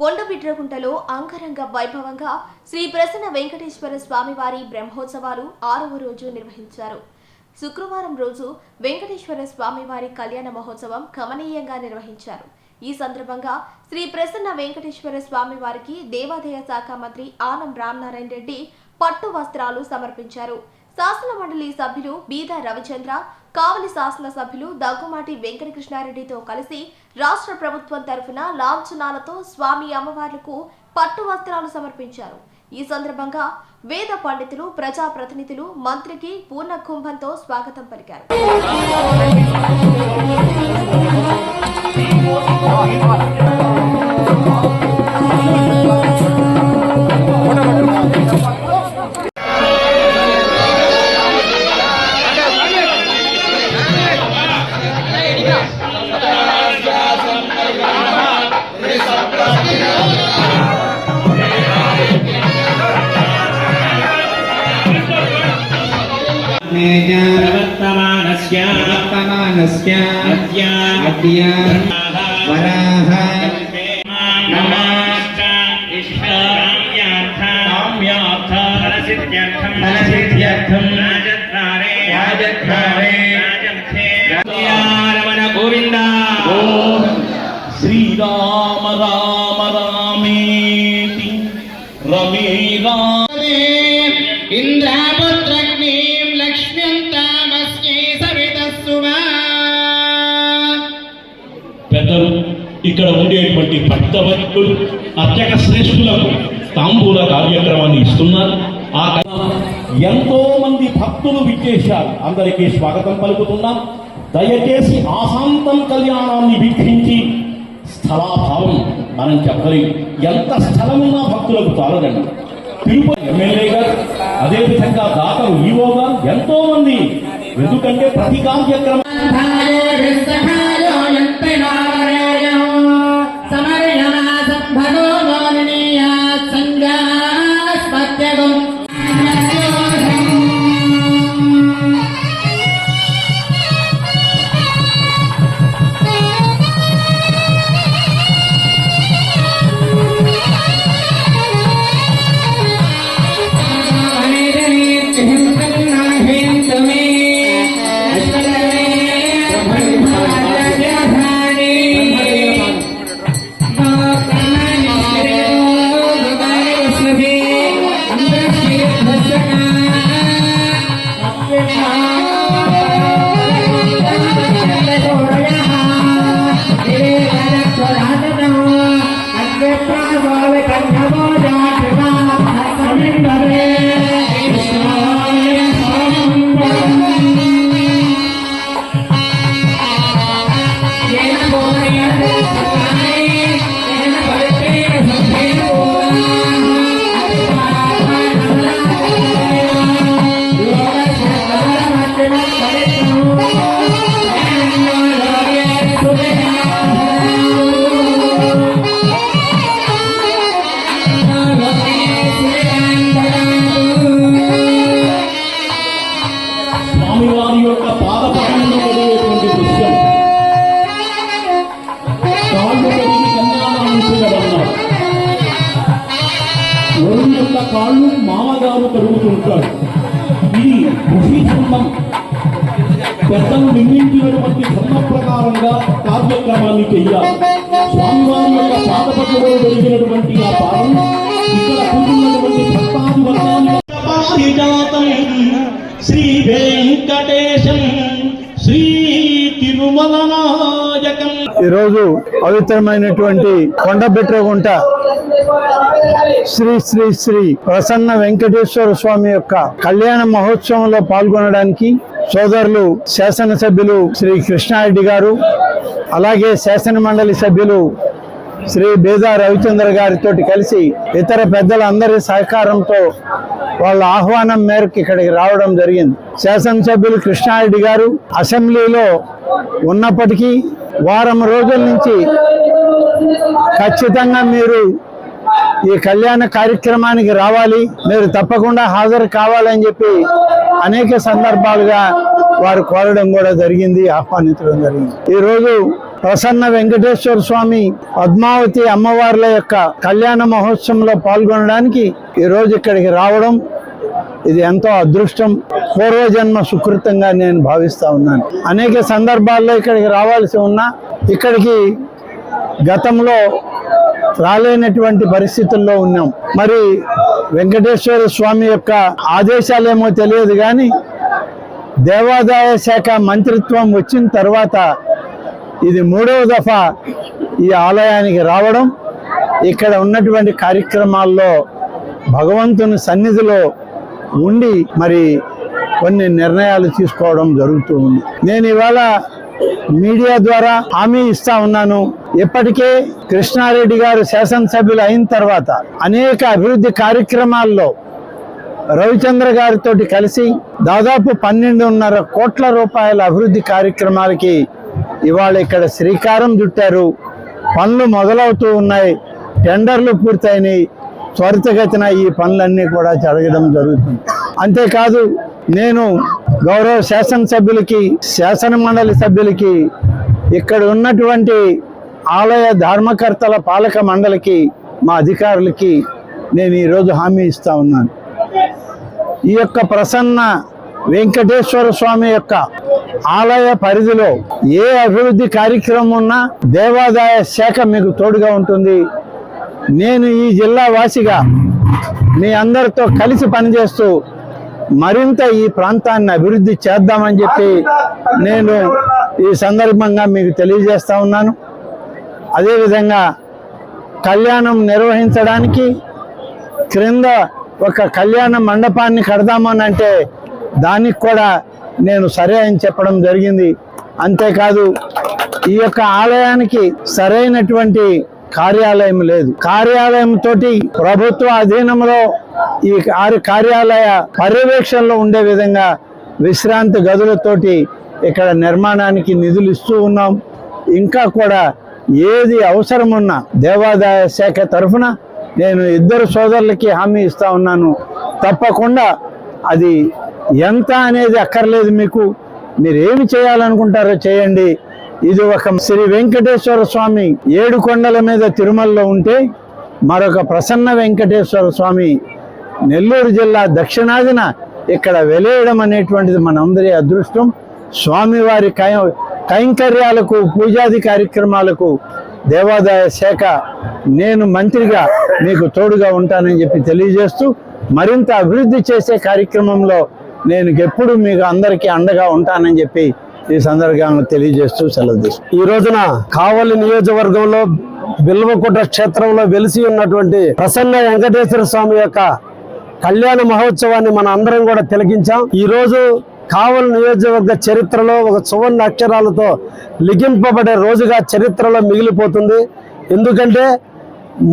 కొండబిడ్రగుంటలో అంగరంగ వైభవంగా శ్రీ ప్రసన్న వెంకటేశ్వర స్వామివారి బ్రహ్మోత్సవాలు ఆరవ రోజు నిర్వహించారు. శుక్రవారం రోజు వెంకటేశ్వర స్వామివారి కళ్యాణ మహోత్సవం గమనీయంగా నిర్వహించారు. ఈ సందర్భంగా శ్రీ ప్రసన్న వెంకటేశ్వర స్వామివారికి దేవాదాయ శాఖ మంత్రి ఆనం రామనారాయణ రెడ్డి పట్టు వస్త్రాలు సమర్పించారు. శాసన మండలి సభ్యులు బీద రవిచంద్ర కావలి శాసన సభ్యులు దగ్గుమాటి వెంకటకృష్ణారెడ్డితో కలిసి రాష్ట్ర ప్రభుత్వం తరఫున లాంఛనాలతో స్వామి అమ్మవార్లకు పట్టు వస్త్రాలు సమర్పించారు. ఈ సందర్భంగా వేద పండితులు ప్రజా ప్రతినిధులు మంత్రికి పూర్ణ కుంభంతో స్వాగతం పలికారు. अग्नेया प्रवर्तमानस्य प्रवर्तमानस्य अद्या अद्या वराः नमाश्च इष्टाम्यार्थ काम्यार्थ फलसिद्ध्यर्थं फलसिद्ध्यर्थं राजद्वारे राजद्वारे राजर्थे रमण गोविन्दा श्रीराम राम ఉండేటువంటి అత్యక శ్రేష్ఠులకు తాంబూల కార్యక్రమాన్ని ఇస్తున్నారు. ఆ ఎంతో మంది భక్తులు విచ్చేశారు. అందరికీ స్వాగతం పలుకుతున్నాం. దయచేసి ఆశాంతం కళ్యాణాన్ని వీక్షించి స్థలాభావం మనం చెప్పలేం. ఎంత స్థలం ఉన్నా భక్తులకు చాలదండి తిరుపతి ఎమ్మెల్యే గారు అదేవిధంగా దాతలు ఈవో గారు ఎంతో మంది ఎందుకంటే ప్రతి కార్యక్రమం కార్యక్రమాన్ని చెయ్యాలి స్వామివారి యొక్క పాదపద్మలో జరిగినటువంటి ఆ పాదం ఇక్కడ కూర్చున్నటువంటి భక్తాది వర్గాన్ని పారిజాతం శ్రీ వెంకటేశం శ్రీ తిరుమల నాయకం. ఈరోజు పవిత్రమైనటువంటి కొండబెట్రగుంట శ్రీ శ్రీ శ్రీ ప్రసన్న వెంకటేశ్వర స్వామి యొక్క కళ్యాణ మహోత్సవంలో పాల్గొనడానికి సోదరులు శాసనసభ్యులు శ్రీ కృష్ణారెడ్డి గారు అలాగే శాసన మండలి సభ్యులు శ్రీ బేదా రవిచంద్ర గారితో కలిసి ఇతర పెద్దలందరి సహకారంతో వాళ్ళ ఆహ్వానం మేరకు ఇక్కడికి రావడం జరిగింది. శాసనసభ్యులు కృష్ణారెడ్డి గారు అసెంబ్లీలో ఉన్నప్పటికీ వారం రోజుల నుంచి ఖచ్చితంగా మీరు ఈ కళ్యాణ కార్యక్రమానికి రావాలి. మీరు తప్పకుండా హాజరు కావాలని చెప్పి అనేక సందర్భాలుగా వారు కోరడం కూడా జరిగింది ఆహ్వానించడం జరిగింది. ఈరోజు ప్రసన్న వెంకటేశ్వర స్వామి పద్మావతి అమ్మవార్ల యొక్క కళ్యాణ మహోత్సవంలో పాల్గొనడానికి ఈరోజు ఇక్కడికి రావడం ఇది ఎంతో అదృష్టం. పూర్వజన్మ సుకృతంగా నేను భావిస్తూ ఉన్నాను. అనేక సందర్భాల్లో ఇక్కడికి రావాల్సి ఉన్నా ఇక్కడికి గతంలో రాలేనటువంటి పరిస్థితుల్లో ఉన్నాం. మరి వెంకటేశ్వర స్వామి యొక్క ఆదేశాలేమో తెలియదు కానీ దేవాదాయ శాఖ మంత్రిత్వం వచ్చిన తర్వాత ఇది మూడవ దఫా ఈ ఆలయానికి రావడం ఇక్కడ ఉన్నటువంటి కార్యక్రమాల్లో భగవంతుని సన్నిధిలో ఉండి మరి కొన్ని నిర్ణయాలు తీసుకోవడం జరుగుతూ ఉంది. నేను ఇవాళ మీడియా ద్వారా హామీ ఇస్తా ఉన్నాను. ఇప్పటికే కృష్ణారెడ్డి గారు శాసనసభ్యులు అయిన తర్వాత అనేక అభివృద్ధి కార్యక్రమాల్లో రవిచంద్ర గారితో కలిసి దాదాపు పన్నెండున్నర కోట్ల రూపాయల అభివృద్ధి కార్యక్రమాలకి ఇవాళ ఇక్కడ శ్రీకారం చుట్టారు. పనులు మొదలవుతూ ఉన్నాయి. టెండర్లు పూర్తయినాయి. త్వరితగతిన ఈ పనులన్నీ కూడా జరగడం జరుగుతుంది. అంతేకాదు నేను గౌరవ శాసనసభ్యులకి శాసన మండలి సభ్యులకి ఇక్కడ ఉన్నటువంటి ఆలయ ధర్మకర్తల పాలక మండలికి మా అధికారులకి నేను ఈరోజు హామీ ఇస్తా ఉన్నాను. ఈ యొక్క ప్రసన్న వెంకటేశ్వర స్వామి యొక్క ఆలయ పరిధిలో ఏ అభివృద్ధి కార్యక్రమం ఉన్నా దేవాదాయ శాఖ మీకు తోడుగా ఉంటుంది. నేను ఈ జిల్లా వాసిగా మీ అందరితో కలిసి పనిచేస్తూ మరింత ఈ ప్రాంతాన్ని అభివృద్ధి చేద్దామని చెప్పి నేను ఈ సందర్భంగా మీకు తెలియజేస్తా ఉన్నాను. అదేవిధంగా కళ్యాణం నిర్వహించడానికి క్రింద ఒక కళ్యాణ మండపాన్ని కడదామని అంటే దానికి కూడా నేను సరే అని చెప్పడం జరిగింది. అంతేకాదు ఈ యొక్క ఆలయానికి సరైనటువంటి కార్యాలయం లేదు. కార్యాలయం తోటి ప్రభుత్వ అధీనంలో ఈ ఆరు కార్యాలయ పర్యవేక్షణలో ఉండే విధంగా విశ్రాంతి గదులతోటి ఇక్కడ నిర్మాణానికి నిధులు ఇస్తూ ఉన్నాం. ఇంకా కూడా ఏది అవసరం ఉన్నా దేవాదాయ శాఖ తరఫున నేను ఇద్దరు సోదరులకి హామీ ఇస్తా ఉన్నాను. తప్పకుండా అది ఎంత అనేది అక్కర్లేదు మీకు. మీరు ఏమి చేయాలనుకుంటారో చేయండి. ఇది ఒక శ్రీ వెంకటేశ్వర స్వామి ఏడు కొండల మీద తిరుమలలో ఉంటే మరొక ప్రసన్న వెంకటేశ్వర స్వామి నెల్లూరు జిల్లా దక్షిణాదిన ఇక్కడ వెలేయడం అనేటువంటిది మనందరి అదృష్టం. స్వామివారి కై కైంకర్యాలకు పూజాది కార్యక్రమాలకు దేవాదాయ శాఖ నేను మంత్రిగా మీకు తోడుగా ఉంటానని చెప్పి తెలియజేస్తూ మరింత అభివృద్ధి చేసే కార్యక్రమంలో నేను ఎప్పుడు మీకు అందరికీ అండగా ఉంటానని చెప్పి ఈ సందర్భంగా తెలియజేస్తూ సెలవు ఈ రోజున కావలి నియోజకవర్గంలో బిల్వకుట క్షేత్రంలో వెలిసి ఉన్నటువంటి ప్రసన్న వెంకటేశ్వర స్వామి యొక్క కళ్యాణ మహోత్సవాన్ని మన అందరం కూడా తిలకించాం. ఈరోజు కావల్ నియోజకవర్గ చరిత్రలో ఒక సువర్ణ అక్షరాలతో లిఖింపబడే రోజుగా చరిత్రలో మిగిలిపోతుంది. ఎందుకంటే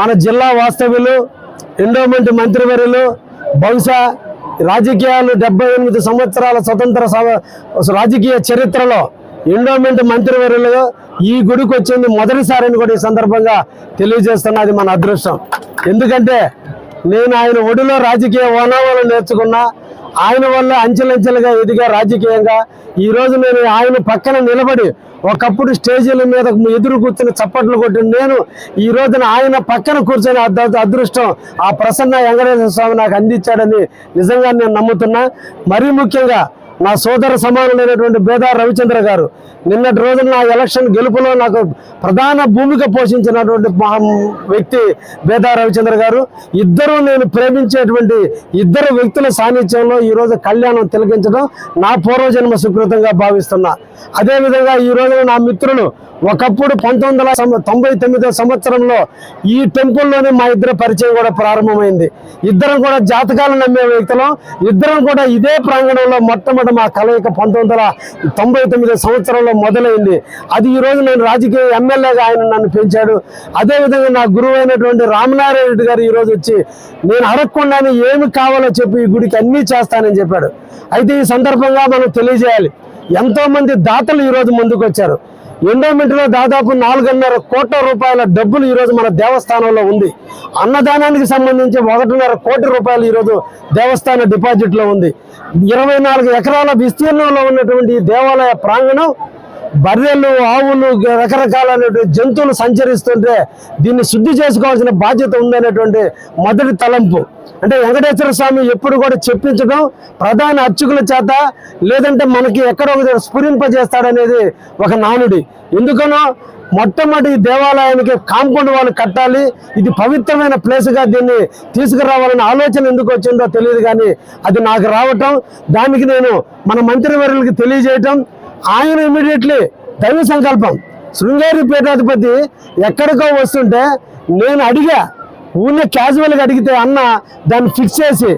మన జిల్లా వాస్తవ్యులు ఎండోమెంట్ మంత్రివర్యులు బహుశా రాజకీయాలు డెబ్బై ఎనిమిది సంవత్సరాల స్వతంత్ర రాజకీయ చరిత్రలో ఎండోమెంట్ మంత్రివర్యులు ఈ గుడికి వచ్చింది అని కూడా ఈ సందర్భంగా తెలియజేస్తున్నది మన అదృష్టం. ఎందుకంటే నేను ఆయన ఒడిలో రాజకీయ ఓనామాలు నేర్చుకున్నా ఆయన వల్ల అంచెలంచెలుగా ఎదిగా రాజకీయంగా ఈరోజు నేను ఆయన పక్కన నిలబడి ఒకప్పుడు స్టేజీల మీద ఎదురు కూర్చుని చప్పట్లు కొట్టిన నేను ఈ రోజున ఆయన పక్కన కూర్చొని అదృష్టం ఆ ప్రసన్న వెంకటేశ్వర స్వామి నాకు అందించాడని నిజంగా నేను నమ్ముతున్నా. మరీ ముఖ్యంగా నా సోదర సమానులైనటువంటి బేదార్ రవిచంద్ర గారు నిన్నటి రోజున నా ఎలక్షన్ గెలుపులో నాకు ప్రధాన భూమిక పోషించినటువంటి మహా వ్యక్తి బేదా రవిచంద్ర గారు. ఇద్దరు నేను ప్రేమించేటువంటి ఇద్దరు వ్యక్తుల సాన్నిధ్యంలో ఈ రోజు కళ్యాణం తిలకించడం నా పూర్వజన్మ సుకృతంగా భావిస్తున్నా. అదేవిధంగా ఈ రోజున నా మిత్రులు ఒకప్పుడు పంతొమ్మిది వందల తొంభై తొమ్మిదో సంవత్సరంలో ఈ టెంపుల్లోనే మా ఇద్దరు పరిచయం కూడా ప్రారంభమైంది. ఇద్దరం కూడా జాతకాలు నమ్మే వ్యక్తులం. ఇద్దరం కూడా ఇదే ప్రాంగణంలో మొట్టమొదటి మా కలయిక పంతొమ్మిది వందల తొంభై మొదలైంది. అది ఈ రోజు నేను రాజకీయ ఎమ్మెల్యేగా ఆయన నన్ను పెంచాడు. అదేవిధంగా నా గురువు అయినటువంటి రామనారాయణ రెడ్డి గారు ఈరోజు వచ్చి నేను అడగకుండానే ఏమి కావాలో చెప్పి ఈ గుడికి అన్నీ చేస్తానని చెప్పాడు. అయితే ఈ సందర్భంగా మనం తెలియజేయాలి. ఎంతోమంది దాతలు ఈరోజు ముందుకు వచ్చారు ఎండోమెంట్లో దాదాపు నాలుగున్నర కోట్ల రూపాయల డబ్బులు ఈరోజు మన దేవస్థానంలో ఉంది. అన్నదానానికి సంబంధించి ఒకటిన్నర కోటి రూపాయలు ఈరోజు దేవస్థాన డిపాజిట్లో ఉంది. ఇరవై నాలుగు ఎకరాల విస్తీర్ణంలో ఉన్నటువంటి ఈ దేవాలయ ప్రాంగణం బర్రెలు ఆవులు రకరకాలైనటువంటి జంతువులు సంచరిస్తుంటే దీన్ని శుద్ధి చేసుకోవాల్సిన బాధ్యత ఉందనేటువంటి మొదటి తలంపు. అంటే వెంకటేశ్వర స్వామి ఎప్పుడు కూడా చెప్పించడం ప్రధాన అర్చకుల చేత లేదంటే మనకి ఎక్కడో ఒక స్ఫురింపజేస్తాడనేది ఒక నానుడి. ఎందుకనో మొట్టమొదటి దేవాలయానికి కాంపౌండ్ వాళ్ళు కట్టాలి ఇది పవిత్రమైన ప్లేస్గా దీన్ని తీసుకురావాలనే ఆలోచన ఎందుకు వచ్చిందో తెలియదు కానీ అది నాకు రావటం దానికి నేను మన మంత్రివర్యులకి తెలియజేయటం ఆయన ఇమీడియట్లీ దైవ సంకల్పం. శృంగేరి పీఠాధిపతి ఎక్కడికో వస్తుంటే నేను అడిగా ఊళ్ళో క్యాజువల్గా అడిగితే అన్న దాన్ని ఫిక్స్ చేసి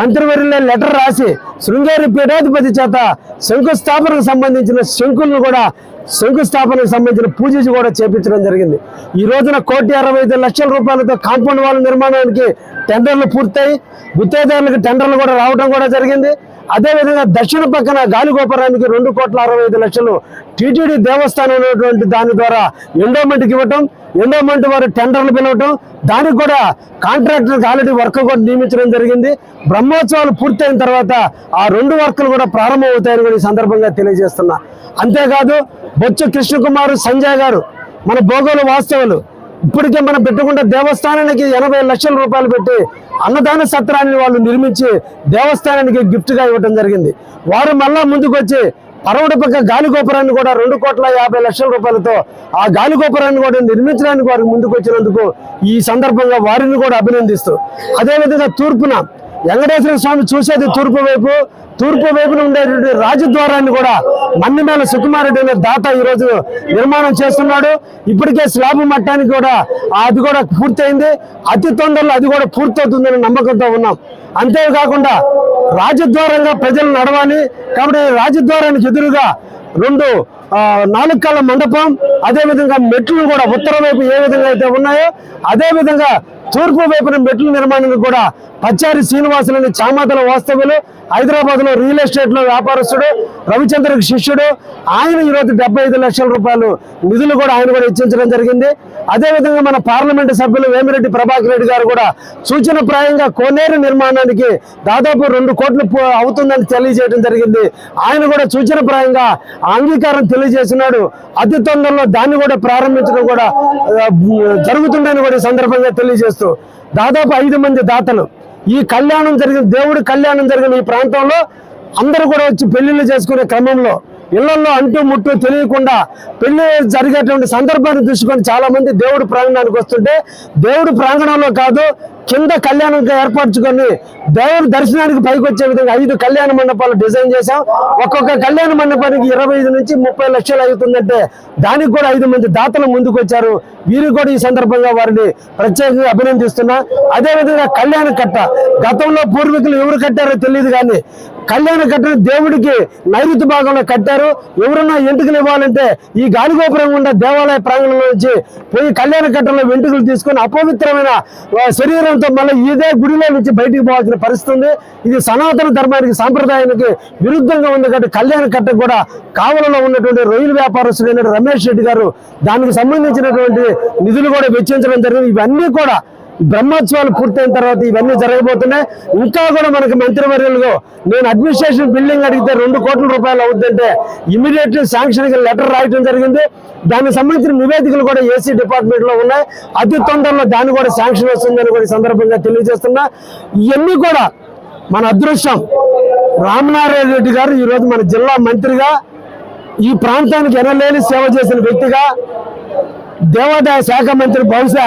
మంత్రివర్యుల లెటర్ రాసి శృంగేరి పీఠాధిపతి చేత శంకుస్థాపనకు సంబంధించిన శంకులను కూడా శంకుస్థాపనకు సంబంధించిన పూజ కూడా చేపించడం జరిగింది. ఈ రోజున కోటి అరవై ఐదు లక్షల రూపాయలతో కాంపౌండ్ వాళ్ళ నిర్మాణానికి టెండర్లు పూర్తయి గుత్తేదారులకు టెండర్లు కూడా రావడం కూడా జరిగింది. అదేవిధంగా దక్షిణ పక్కన గాలిగోపురానికి రెండు కోట్ల అరవై ఐదు లక్షలు టీటీడీ దేవస్థానం అనేటువంటి దాని ద్వారా ఎండోమెంట్కి ఇవ్వటం ఎండోమెంట్ వారు టెండర్లు పిలవటం దానికి కూడా కాంట్రాక్టర్కి ఆల్రెడీ వర్క్ కూడా నియమించడం జరిగింది. బ్రహ్మోత్సవాలు పూర్తయిన తర్వాత ఆ రెండు వర్కులు కూడా ప్రారంభమవుతాయని కూడా ఈ సందర్భంగా తెలియజేస్తున్నా. అంతేకాదు బొచ్చు కృష్ణకుమార్ సంజయ్ గారు మన భోగోలు వాస్తవులు ఇప్పటికే మనం పెట్టుకున్న దేవస్థానానికి ఎనభై లక్షల రూపాయలు పెట్టి అన్నదాన సత్రాన్ని వాళ్ళు నిర్మించి దేవస్థానానికి గిఫ్ట్గా ఇవ్వటం ఇవ్వడం జరిగింది. వారు మళ్ళా ముందుకొచ్చి పరవడ పక్క గాలి గోపురాన్ని కూడా రెండు కోట్ల యాభై లక్షల రూపాయలతో ఆ గాలి గోపురాన్ని కూడా నిర్మించడానికి వారికి ముందుకు వచ్చినందుకు ఈ సందర్భంగా వారిని కూడా అభినందిస్తూ. అదేవిధంగా తూర్పున వెంకటేశ్వర స్వామి చూసేది తూర్పు వైపు తూర్పు వైపున ఉండేటువంటి రాజద్వారాన్ని కూడా మన్నిమేల సుకుమారెడ్డి దాత ఈరోజు నిర్మాణం చేస్తున్నాడు. ఇప్పటికే స్లాబ్ మట్టానికి కూడా అది కూడా పూర్తయింది. అతి తొందరలో అది కూడా పూర్తవుతుందని నమ్మకంతో ఉన్నాం. అంతేకాకుండా రాజద్వారంగా ప్రజలు నడవాలి. కాబట్టి రాజద్వారానికి ఎదురుగా రెండు నాలుగు కాళ్ళ మండపం అదేవిధంగా మెట్లు కూడా ఉత్తర వైపు ఏ విధంగా అయితే ఉన్నాయో అదేవిధంగా తూర్పు వైపున మెట్ల నిర్మాణానికి కూడా పచ్చారి శ్రీనివాసులని చామతల వాస్తవులు హైదరాబాద్లో రియల్ ఎస్టేట్లో వ్యాపారస్తుడు రవిచంద్రకి శిష్యుడు ఆయన ఈరోజు డెబ్బై ఐదు లక్షల రూపాయలు నిధులు కూడా ఆయన కూడా ఇచ్చించడం జరిగింది. అదేవిధంగా మన పార్లమెంటు సభ్యులు వేమిరెడ్డి ప్రభాకర్ రెడ్డి గారు కూడా సూచన ప్రాయంగా కోనేరు నిర్మాణానికి దాదాపు రెండు కోట్లు అవుతుందని తెలియజేయడం జరిగింది. ఆయన కూడా సూచన ప్రాయంగా అంగీకారం తెలియజేసినాడు అతి తొందరలో దాన్ని కూడా ప్రారంభించడం కూడా జరుగుతుందని కూడా సందర్భంగా తెలియజేస్తున్నారు తెలియజేస్తూ దాదాపు ఐదు మంది దాతలు. ఈ కళ్యాణం జరిగిన దేవుడి కళ్యాణం జరిగిన ఈ ప్రాంతంలో అందరూ కూడా వచ్చి పెళ్ళిళ్ళు చేసుకునే క్రమంలో ఇళ్ళలో అంటూ ముట్టు తెలియకుండా పెళ్ళి జరిగేటువంటి సందర్భాన్ని చూసుకొని చాలా మంది దేవుడి ప్రాంగణానికి వస్తుంటే దేవుడు ప్రాంగణంలో కాదు కింద కళ్యాణం ఏర్పరచుకొని దేవుడి దర్శనానికి పైకి వచ్చే విధంగా ఐదు కళ్యాణ మండపాలు డిజైన్ చేశాం. ఒక్కొక్క కళ్యాణ మండపానికి ఇరవై ఐదు నుంచి ముప్పై లక్షలు అవుతుందంటే దానికి కూడా ఐదు మంది దాతలు ముందుకు వచ్చారు. వీరు కూడా ఈ సందర్భంగా వారిని ప్రత్యేకంగా అభినందిస్తున్నా. అదే విధంగా కళ్యాణ కట్ట గతంలో పూర్వీకులు ఎవరు కట్టారో తెలియదు కానీ కళ్యాణ కట్టను దేవుడికి నైరుతి భాగంలో కట్టారు. ఎవరన్నా వెంటుకలు ఇవ్వాలంటే ఈ గాలిగోపురం గుండా దేవాలయ ప్రాంగణంలో నుంచి పోయి కళ్యాణ కట్టలో వెంట్రుకలు తీసుకొని అపవిత్రమైన శరీరంతో మళ్ళీ ఇదే గుడిలో నుంచి బయటికి పోవాల్సిన పరిస్థితి ఉంది. ఇది సనాతన ధర్మానికి సాంప్రదాయానికి విరుద్ధంగా ఉంది కాబట్టి కళ్యాణ కట్ట కూడా కావలలో ఉన్నటువంటి రొయ్యల వ్యాపారస్తుడైన రమేష్ రెడ్డి గారు దానికి సంబంధించినటువంటి నిధులు కూడా వెచ్చించడం జరిగింది. ఇవన్నీ కూడా బ్రహ్మోత్సవాలు పూర్తయిన తర్వాత ఇవన్నీ జరగబోతున్నాయి. ఇంకా కూడా మనకి మంత్రివర్యులుగా నేను అడ్మినిస్ట్రేషన్ బిల్డింగ్ అడిగితే రెండు కోట్ల రూపాయలు అవుతుందంటే ఇమీడియట్ శాంక్షన్ లెటర్ రాయడం జరిగింది. దానికి సంబంధించిన నివేదికలు కూడా ఏసీ డిపార్ట్మెంట్లో ఉన్నాయి. అతి తొందరలో దాన్ని కూడా శాంక్షన్ వస్తుందని కూడా సందర్భంగా తెలియజేస్తున్నా. ఇవన్నీ కూడా మన అదృష్టం. రామనారాయణ రెడ్డి గారు ఈ రోజు మన జిల్లా మంత్రిగా ఈ ప్రాంతానికి ఎనలేని సేవ చేసిన వ్యక్తిగా దేవాదాయ శాఖ మంత్రి బహుశా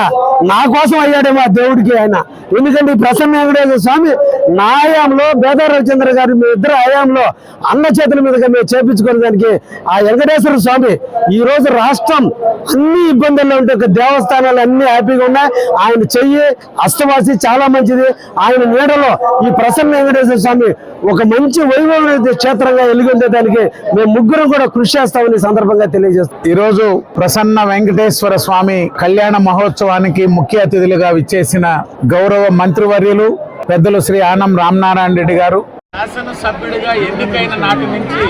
నా కోసం అయ్యాడేమో ఆ దేవుడికి ఆయన. ఎందుకంటే ఈ ప్రసన్న వెంకటేశ్వర స్వామి నా హయాంలో బేద రవిచంద్ర గారి మీ ఇద్దరు హయాంలో అన్న చేతుల మీదుగా మేము చేపించుకునేదానికి ఆ వెంకటేశ్వర స్వామి ఈ రోజు రాష్ట్రం అన్ని ఇబ్బందుల్లో ఉంటే ఒక దేవస్థానాలు అన్ని హ్యాపీగా ఉన్నాయి. ఆయన చెయ్యి అష్టవాసి చాలా మంచిది. ఆయన నీడలో ఈ ప్రసన్న వెంకటేశ్వర స్వామి ఒక మంచి వైభవ క్షేత్రంగా వెలుగొందేదానికి మేము ముగ్గురం కూడా కృషి చేస్తామని సందర్భంగా తెలియజేస్తాం. ఈరోజు ప్రసన్న వెంకటేశ్వర స్వామి కళ్యాణ మహోత్సవానికి ముఖ్య అతిథులుగా విచ్చేసిన గౌరవ మంత్రివర్యులు పెద్దలు శ్రీ ఆనం రామనారాయణ రెడ్డి గారు. శాసనసభ్యుడిగా ఎన్నికైన నాటి నుంచి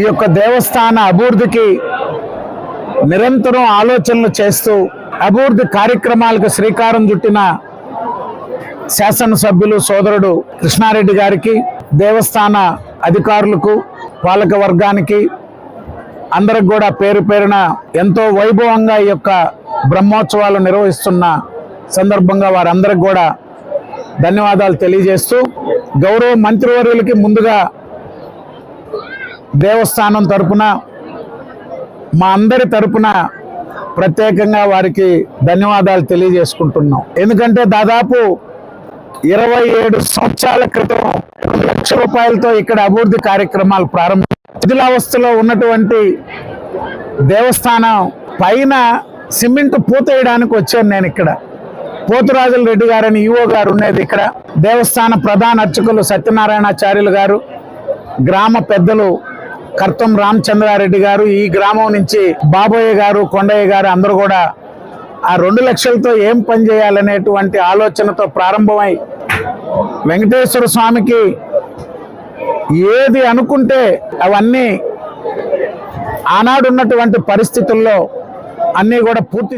ఈ యొక్క దేవస్థాన అభివృద్ధికి నిరంతరం ఆలోచనలు చేస్తూ అభివృద్ధి కార్యక్రమాలకు శ్రీకారం చుట్టిన శాసనసభ్యులు సోదరుడు కృష్ణారెడ్డి గారికి దేవస్థాన అధికారులకు పాలక వర్గానికి అందరికి కూడా పేరు పేరున ఎంతో వైభవంగా ఈ యొక్క బ్రహ్మోత్సవాలు నిర్వహిస్తున్న సందర్భంగా వారందరికి కూడా ధన్యవాదాలు తెలియజేస్తూ గౌరవ మంత్రివర్యులకి ముందుగా దేవస్థానం తరపున మా అందరి తరపున ప్రత్యేకంగా వారికి ధన్యవాదాలు తెలియజేసుకుంటున్నాం. ఎందుకంటే దాదాపు ఇరవై ఏడు సంవత్సరాల క్రితం లక్ష రూపాయలతో ఇక్కడ అభివృద్ధి కార్యక్రమాలు ప్రారంభం. శిథిలావస్థలో ఉన్నటువంటి దేవస్థానం పైన సిమెంట్ పూతేయడానికి వచ్చాను నేను ఇక్కడ. పోతురాజుల రెడ్డి గారని ఈవో గారు ఉండేది ఇక్కడ. దేవస్థాన ప్రధాన అర్చకులు సత్యనారాయణాచార్యులు గారు గ్రామ పెద్దలు కర్తం రామచంద్రారెడ్డి గారు ఈ గ్రామం నుంచి బాబోయ్య గారు కొండయ్య గారు అందరూ కూడా ఆ రెండు లక్షలతో ఏం పని చేయాలనేటువంటి ఆలోచనతో ప్రారంభమై వెంకటేశ్వర స్వామికి ఏది అనుకుంటే అవన్నీ ఆనాడున్నటువంటి పరిస్థితుల్లో అన్నీ కూడా పూర్తి